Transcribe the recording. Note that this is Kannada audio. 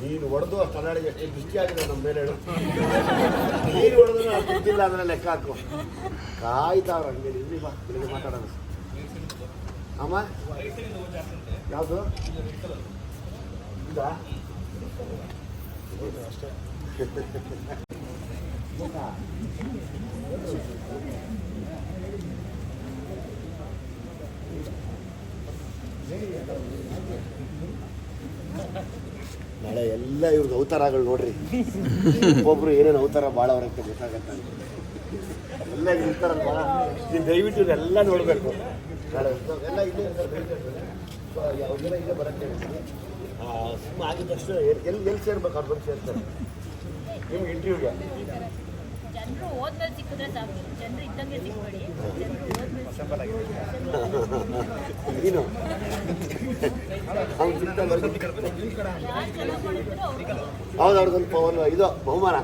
ನೀನು ಹೊಡೆದು ಆ ಕನ್ನಡಿಗೆ ಎಷ್ಟು ಆಗಿದೆ ನಮ್ಮ ಮೇಲೆ ಹೇಳು. ನೀನು ಹೊಡೆದು ನಾನು ಗೊತ್ತಿಲ್ಲ ಅಂದ್ರೆ ಲೆಕ್ಕ ಹಾಕು. ಕಾಯ್ತಾವ್ರ ಹಂಗೆ ಇಲ್ಲಿ ಬಾ ಬೆಳಿಗ್ಗೆ ಮಾತಾಡೋಣ. ಅಮ್ಮ? ಯಾವುದು? ಇದಾ ನಾಳೆ ಎಲ್ಲ ಇವ್ರದ್ದು ಅವತಾರಗಳು ನೋಡ್ರಿ. ಒಬ್ಬೊಬ್ರು ಏನೇನು ಅವತಾರ ಭಾಳ ಅವ್ರಿಗೆ ಗೊತ್ತಾಗತ್ತೆ ಎಲ್ಲ ಇರ್ತಾರಲ್ಲ ಭಾಳ ನೀವು ದಯವಿಟ್ಟು ಇವರೆಲ್ಲ ನೋಡಬೇಕು. ನಾಳೆ ಎಲ್ಲ ಇಲ್ಲೇ ಅವ್ರಿಗೆಲ್ಲ ಇಲ್ಲೇ ಬರಕ್ಕೆ ಸುಮ್ಮನೆ ಆಗಿದ ತಕ್ಷಣ ಎಲ್ಲಿ ಎಲ್ಲಿ ಸೇರ್ಬೇಕು, ಅವ್ರ ಬಂದು ಸೇರ್ತಾರೆ. ನಿಮ್ಗೆ ಇಂಟರ್ವ್ಯೂಗೆ ಜನರು ಹೋದ್ಮೇಲೆ ಸಿಕ್ಕಿದ್ರೆ ಸಾಕು. ಜನರು ಇದ್ದಂಗೆ ಸಿಕ್ಬೇಡಿ. ಜನರು ಹೋದ್ಮೇಲೆ ಹೌದು. ಅವ್ರಿಗೊಂದು ಪವನ್ ಇದು ಬಹುಮಾನ.